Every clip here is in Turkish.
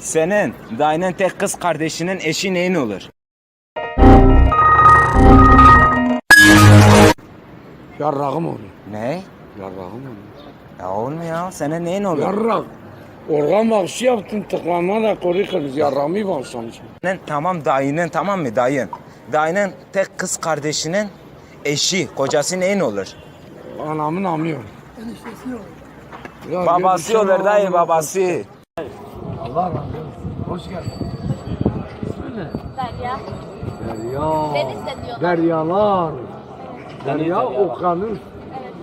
Senin dayının tek kız kardeşinin eşi neyin olur? Yarrağım oluyor. Ne? Yarrağım oluyor. Ya olmuyor. Senin neyin olur? Yarrak. Organ bağışı yaptın tıklanma da koru kırız. Yarrağımı bağışlamışım. Senin tamam dayının tamam mı dayın? Dayının tek kız kardeşinin eşi, kocası neyin olur? Anamın amıyor. Ya Babası gel, olur sen dayı babası. Razı olsun. Hoş geldin. Söyle. Derya. Derya. Deniz de diyorlar. Deryalar. Derya okyanus. Evet.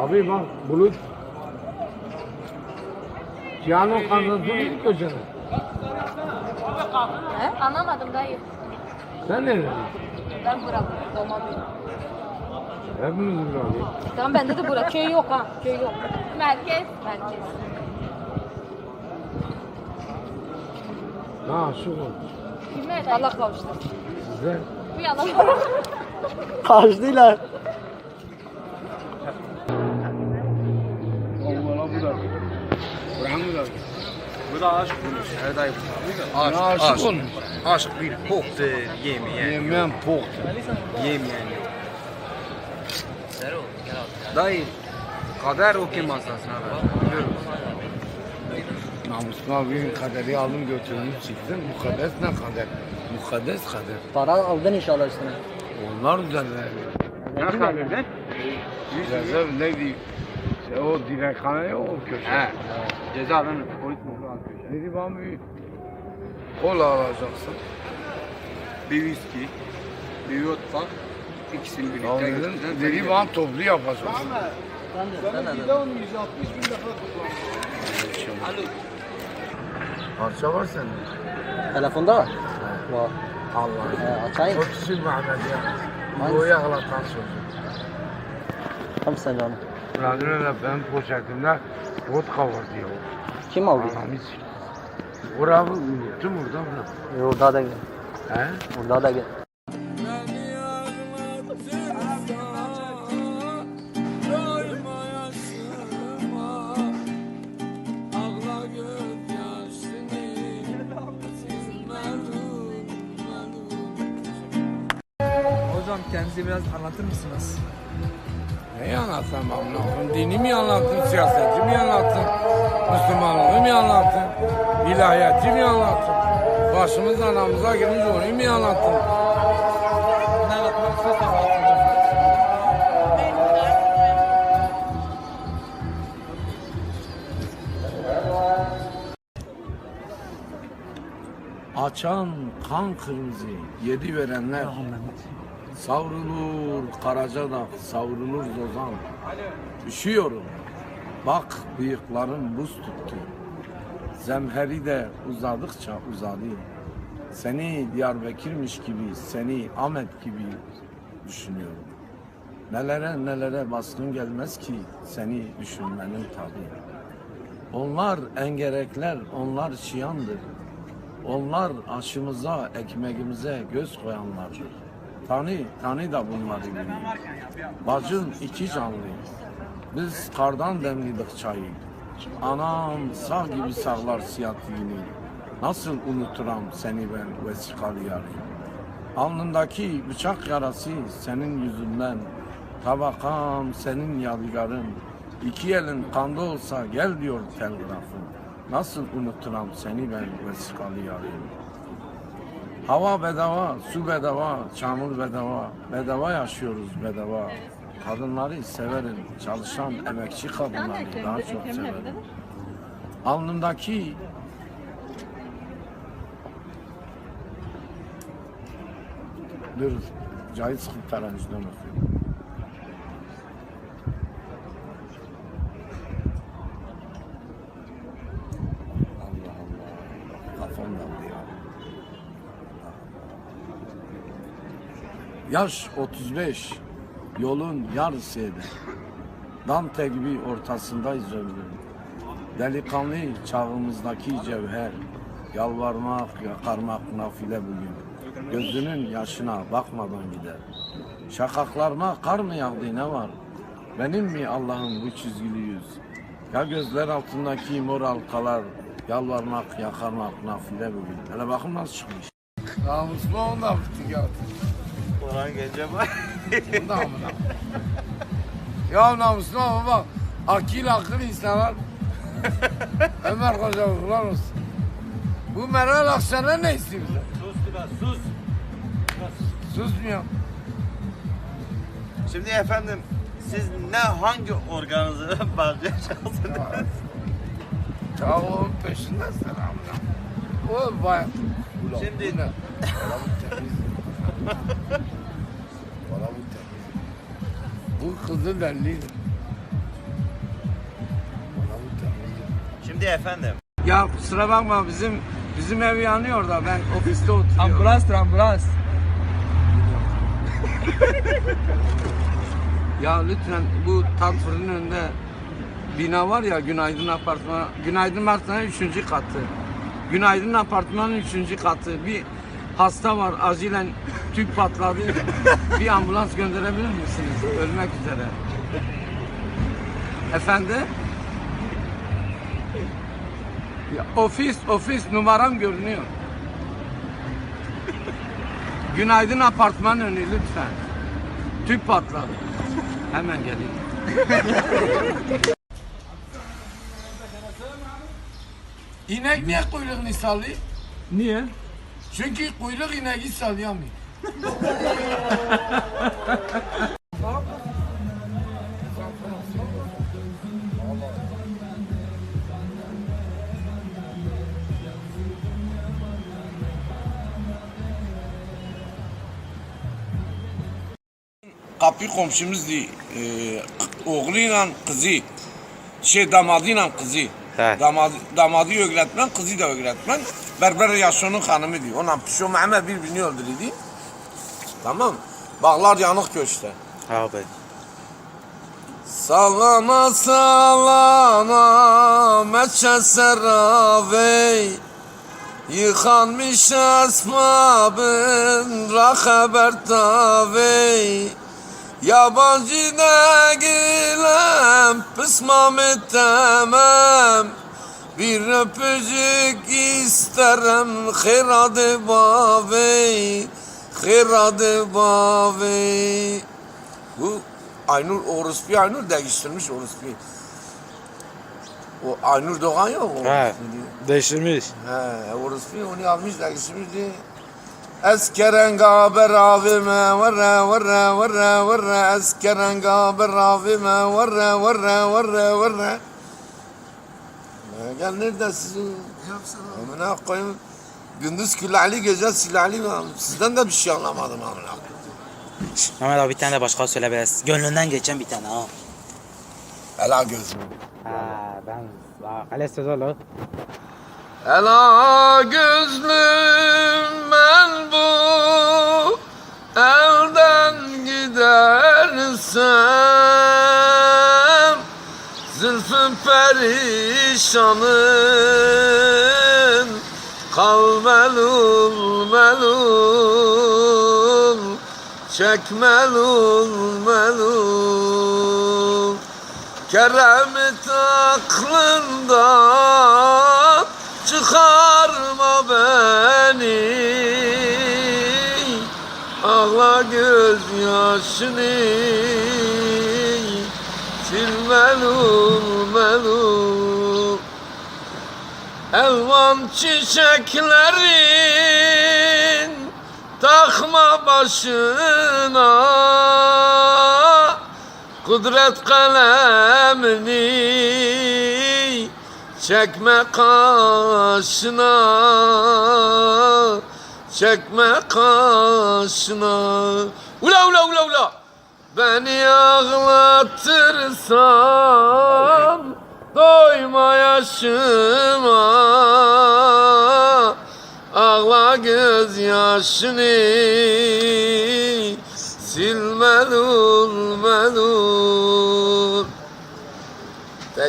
Abi bak bulut. Cihan okyanusu değil köşede. He? Anlamadım dayı. Sen nerede? Ben buralı. Doğma büyüdüm. Hepimiz burada. Tamam bende de bura. Köy yok ha. Köy yok. Merkez. Merkez. Ha şu ol. Allah kavuştur. Güzel. Bu yalan. Kaçtılar. Allah bu da. Aşk konuş. Her. Aşk, Ne aşık aşk. olmuş? Aşk bir poktu yemeyen. Yemeğin pok. Yemeyen. Dayı, kader okuyayım masasına. Biliyor musun? Namuslu abinin kaderi aldım götürdüm çıktım. Mukaddes ne kader? Mukaddes kader. Para aldın inşallah üstüne. Onlar güzeller. Ne kaderdin? Güzeller ne diyeyim? Şey, o direkhane o köşe. He. Cezadan polis mutlu atıyor. Dedi bana bir kola alacaksın. Bir viski, bir yotfa, ikisini birlikte dedim, götürdün. dedi bana toplu yapacaksın. Sen de, sen de. Parça var sende. Telefonda var. Var. Allah. He, açayım. Çok küçük Mehmet ya. Hangisi? Boya ağlatan çocuk. Tam sen canım. Radyo öyle benim poşetimde vodka vardı ya. Kim aldı? Anam hiç. Orayı unuttum orada. E, Orada da gel. He? Orada da gel. Müslümanlığı mı anlattın? İlahiyatı mi anlattın? Başımız anamıza girmiş onu mu anlattın? Açan kan kırmızı, yedi verenler. Savrulur Karacadağ, savrulur Zozan. Üşüyorum. Bak bıyıklarım buz tuttu. Zemheri de uzadıkça uzadı. Seni Diyarbakır'mış gibi, seni Ahmet gibi düşünüyorum. Nelere nelere baskın gelmez ki seni düşünmenin tabi. Onlar engerekler, onlar şiyandır. Onlar aşımıza, ekmeğimize göz koyanlardır. Tanı, tanı da bunları bilir. Bacın iki canlı. Biz kardan demledik çayı. Anam sağ gibi sağlar siyatliğini. Nasıl unuturam seni ben vesikalı yarayım. Alnındaki bıçak yarası senin yüzünden. Tabakam senin yadigarın. İki elin kanda olsa gel diyor telgrafın. Nasıl unuturam seni ben vesikalı yarayım. Hava bedava, su bedava, çamur bedava. Bedava yaşıyoruz bedava. Kadınları severim, çalışan emekçi kadınları daha çok severim. Alnındaki Dur, Cahit Sıkıp Taranız'dan okuyorum. Yaş 35, yolun yarısı eder. Dante gibi ortasındayız ömrün. Delikanlı çağımızdaki cevher. Yalvarmak, yakarmak nafile bugün. Gözünün yaşına bakmadan gider. Şakaklarıma kar mı yağdı ne var? Benim mi Allah'ım bu çizgili yüz? Ya gözler altındaki mor halkalar, Yalvarmak, yakarmak, nafile bugün. Hele bakın nasıl çıkmış. Namuslu onu da bitti ya. Orhan Gencebay. Bunu da amına. Ya namuslu ama bak. Akil akıl insanlar. Ömer Koca kurban olsun. Bu Meral Akşener ne istiyor bize? Sus biraz sus. Susmuyor. Şimdi efendim siz ne hangi organınızı bağlayacaksınız? Ya onun peşinden sen amına. O bayağı. Ulan Şimdi- bu ne? Valla bu temiz. Valla bu temiz. Bu bu temiz. Şimdi efendim Ya kusura bakma bizim bizim ev yanıyor da ben ofiste oturuyorum. Ambulanstır ambulans. Ya lütfen bu tat fırının önünde bina var ya Günaydın Apartmanı. Günaydın Apartmanı 3. katı. Günaydın Apartmanı 3. katı. Bir hasta var acilen tüp patladı. bir ambulans gönderebilir misiniz? Ölmek üzere. Efendim? Ya, ofis, ofis numaram görünüyor. Günaydın apartman önü lütfen. Tüp patladı. Hemen geleyim. İnek niye kuyruğunu sallıyor? Niye? Çünkü kuyruk ineği sallayamıyor. Kapı komşumuz di, e, oğluyla kızı, şey damadıyla kızı. Damadı, damadı öğretmen, kızı da öğretmen. Berber Yaşo'nun hanımı diyor. Onunla Pişo Mehmet birbirini öldürdü. Tamam. Bağlar yanık köşte. Abi. Sallana sallana meçe serave Yıkanmış esmabın rahaber tave Yabancı değilim pısmam etmem Bir öpücük isterim khiradı bavi Khiradı bavi Bu Aynur Orospu Aynur değiştirmiş Orospu. O Aynur Doğan yok. He. Değiştirmiş. He, Orospu onu almış değiştirmiş diye. Eskeren gaber avime varra varra varra varra Eskeren gaber avime varra varra varra varra Ya Gel neredesiniz? Amına koyayım. Gündüz külahli gece silahli Sizden de bir şey anlamadım amına. Mehmet abi bir tane de başka söyle biraz. Gönlünden geçen bir tane ha. Ela gözüm. Ha ben kale söz olur. Ela gözlüm ben bu elden gidersem Zülfüm perişanın kal melul melul Çek melul melul. Keremet aklından çıkarma beni. Ağla gözyaşını. Sil melul melul. Elvan çiçeklerin takma başına. Kudret kalemini çekme kaşına Çekme kaşına Ula ula ula ula. Beni ağlatırsan Doyma yaşıma. Ağla gözyaşını Sil melul melul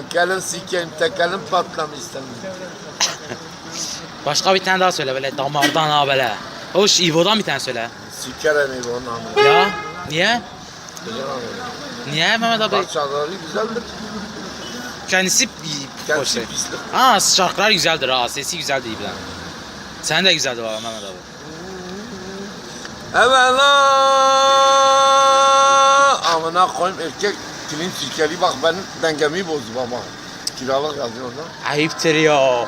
Tekelim sikeyim tekelim patlamış senin Başka bir tane daha söyle böyle damardan ha böyle. Hoş İvo'dan bir tane söyle. Sikerim iyi onun amına Ya niye? Niye Mehmet abi? Parçaları güzeldir Kendisi Hoş Kendisi değil. pislik. Ha şarkılar güzeldir ha. Sesi güzel değil lan. Sen de güzeldi valla Mehmet abi. Evvela amına koyayım erkek kilin sirkeli bak benim dengemi bozdu baba. Kiralık yazıyor orada. Ayıptır ya.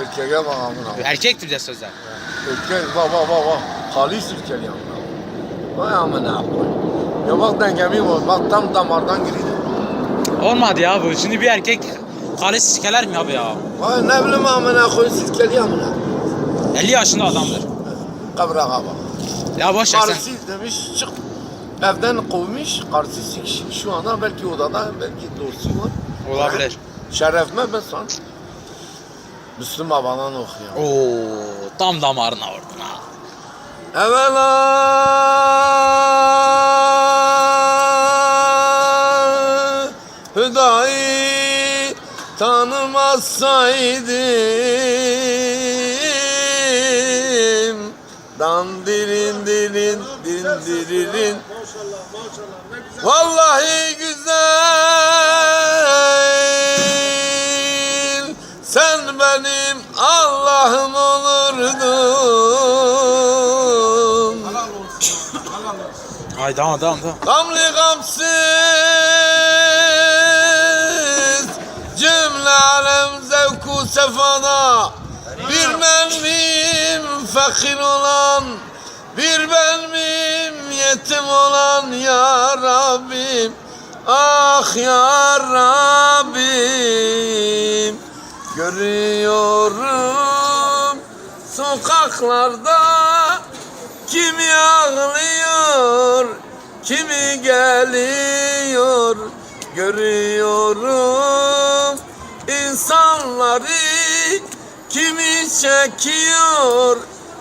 Erkeğe bak amına. Erkektir de sözler. Erkek bak bak bak bak. Hali sirkeli amına. Vay amına koyayım. Ya bak dengemi bozdu. Bak tam damardan giriyor. Olmadı ya bu. Şimdi bir erkek kalis sikeler mi abi ya? Vay ne bileyim amına koyayım sirkeli amına. 50 yaşında adamdır. Kabrağa bak. Ya boş ver sen. Demiş çık. Evden kovmuş. Karısı sikişik şu anda belki odada belki dostu var. Olabilir. Şerefime ben sana. Müslüm babadan okuyor. Oo, tam damarına vurdun ha. Evvela Hüdayi tanımasaydım Dan dirin dirin din diririn Vallahi güzel. Sen benim Allah'ım olurdun. Ay tamam tamam tamam. Gamlı gamsız Cümle alem zevku sefada Bir ben miyim fakir olan Bir ben miyim yetim olan ya Rabbim Ah ya Rabbim. Görüyorum sokaklarda Kimi ağlıyor, kimi geliyor. Görüyorum insanları Kimi çekiyor,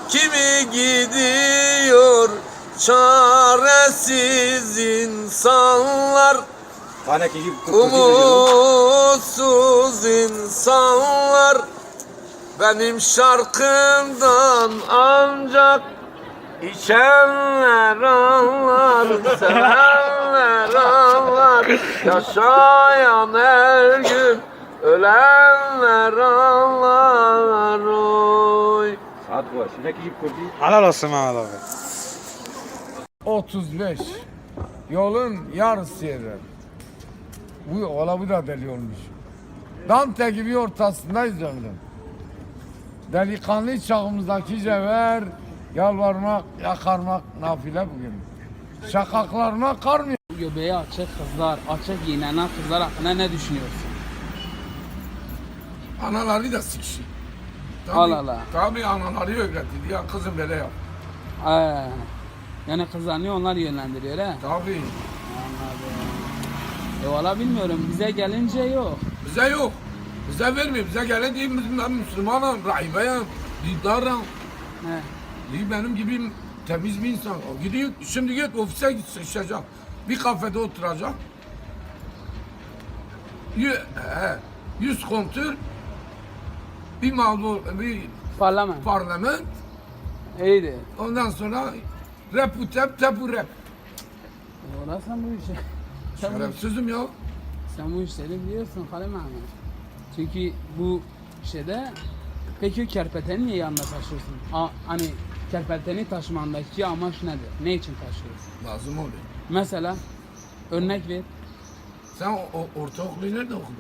kimi gidiyor Çaresiz insanlar Umutsuz insanlar. Benim şarkımdan ancak İçenler anlar, sevenler anlar. Yaşayan her gün ölenler anlar oy. Helal olsun Mehmet abi. 35 Yolun yarısı yerler Bu ola bu da deli olmuş. Dante gibi ortasındayız canım. Delikanlı çağımızdaki cevher Yalvarmak, yakarmak nafile bugün. Şakaklarına kar mı? Göbeği açık kızlar, açık giyinen kızlar hakkında ne düşünüyorsun? Anaları da sikişi Allah Allah. Tabii anaları öğretildi ya kızım böyle yap Ee, yani kızlarını onlar yönlendiriyor he. Tabii Anladım. E valla bilmiyorum bize gelince yok. Bize yok Bize vermiyor bize gele değil ben Müslümanım, rahibeyim, dindarım He. İyi benim gibi temiz bir insan. Gidiyor, şimdi git ofise git sıçacak. Bir kafede oturacak. Yü, he, yüz kontür, bir malbu, bir Parlament. parlament, İyiydi. ondan sonra repu tep, tepu rep. Valla sen bu işi. Sen bu, Şerefsizim ya. sen bu işleri biliyorsun Halim Ahmet. Çünkü bu şeyde peki kerpeteni niye yanına taşıyorsun? A, hani kerpeteni taşımandaki amaç nedir? Ne için taşıyorsun? Lazım oluyor. Mesela örnek ver. Sen o, o ortaokulu nerede okudun?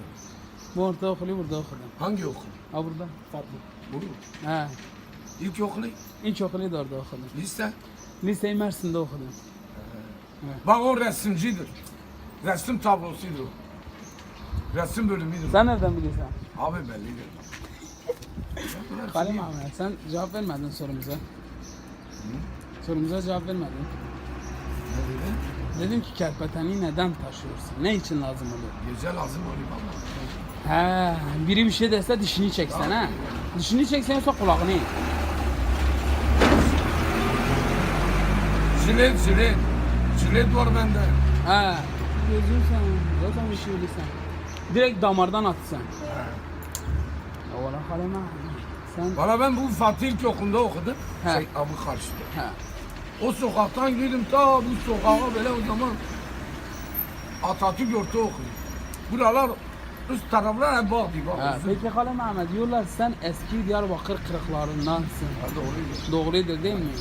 Bu ortaokulu burada okudum. Hangi okul? Ha burada. Fatma. Burada. He. İlk okulu, İlkokulu da orada okudum. lise. Liseyi Mersin'de okudum. Bak o resimcidir. Resim tablosudur. Resim bölümüdür. Sen nereden biliyorsun? Abi bellidir. Halim Ahmet sen cevap vermedin sorumuza. Sorumuza cevap vermedin. Ne dedin? Dedim ki kerpeteni neden taşıyorsun? Ne için lazım oluyor? Gece lazım oluyor valla. He, biri bir şey dese dişini çeksen ha. Dişini çeksen yoksa kulağını. Jilet, jilet. Jilet var bende. He. Gözün sen. Zaten bir şey bilirsen. Direkt damardan at sen. Ya valla Ahmet. Sen Valla ben bu Fatih İlkokulu'nda okudum. He. Şey, abi karşıda. he. O sokaktan girdim ta bu sokağa böyle o zaman Atatürk Ortaokulu. Buralar Üst taraflar hep diye bak. Peki Halil Mehmet diyorlar sen eski Diyarbakır kırıklarındansın. Ha, doğruydu. Doğrudur değil mi?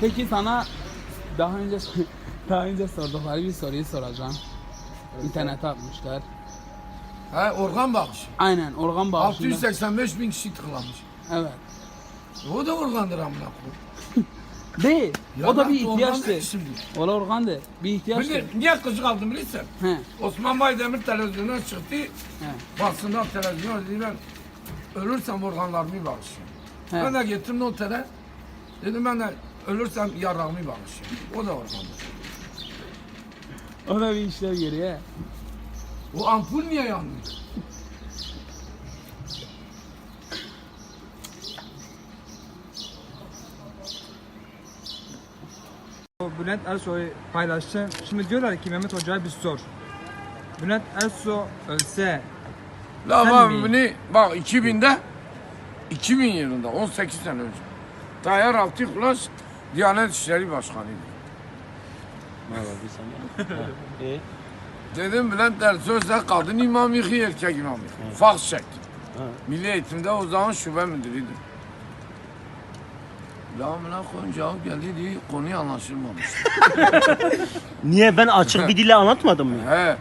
Peki sana daha önce daha önce sordukları bir soruyu soracağım. İnternete atmışlar. He organ bakışı. Aynen organ bağışında. 685 bin kişi tıklanmış. Evet. O da organdır amına koyayım. Değil. Ya o da bir organ ihtiyaçtır. değil şimdi. O da organdır. Bir ihtiyaçtır. Bilir, niye kızık aldım bilirsin? He. Osman Baydemir televizyona çıktı. He. Basında televizyona dedi ben ölürsem organlarımı bağışlayayım. Ben de gittim notere. Dedim ben de ölürsem yarrağımı bağışlayayım. O da organdır. O da bir işlev geliyor. he. O ampul niye yandı? Bülent Ersoy'u paylaştı. Şimdi diyorlar ki Mehmet Hoca'ya bir sor. Bülent Ersoy ölse La Sen bak mi? bunu bak 2000'de 2000 yılında 18 sene önce Tayyar Altıkulaş Diyanet İşleri Başkanıydı. İyi. Dedim Bülent Ersoy sen kadın imam yıkı erkek imam yıkı. Faks çekti. Milli Eğitim'de o zaman şube müdürüydü. La amına koyun cevap geldi diye konuyu anlaşılmamış. Niye ben açık bir dille anlatmadım mı? He.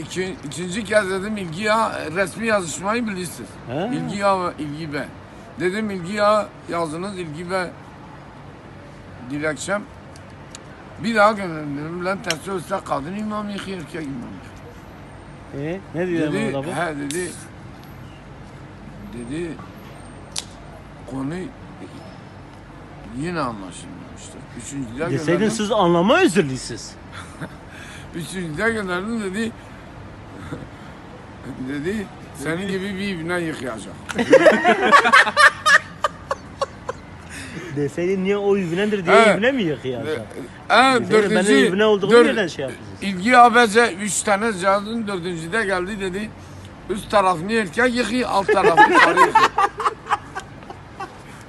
İki, ikinci kez dedim ilgi ya resmi yazışmayı bilirsiniz. He. İlgi ya ilgi be. Dedim ilgi ya yazınız ilgi be dilekçem. Bir daha gönderdim. Bülent Ersoy ise kadın imam yıkı erkek imam yıkı. E, ne diyor Dedi, bu? he dedi. Dedi konu yine anlaşılmamıştır. Üçüncüde Deseydin gönderdim. siz anlama özürlüsünüz. Üçüncüde gönderdim dedi. dedi senin gibi bir ibne yıkayacak. Deseydin niye o ibnedir diye He. ibne mi yıkayacak? En Deseydin benim dördüncü, ibne olduğumu dör- nereden şey yapıyorsunuz? İlgi abece üç tane yazdım dördüncüde geldi dedi. Üst tarafını erkek yıkıyor, alt tarafını karı yıkıyor.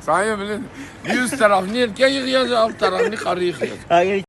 Sayın bilin. Bir üst tarafını erkek yıkıyor, alt tarafını karı yıkıyor.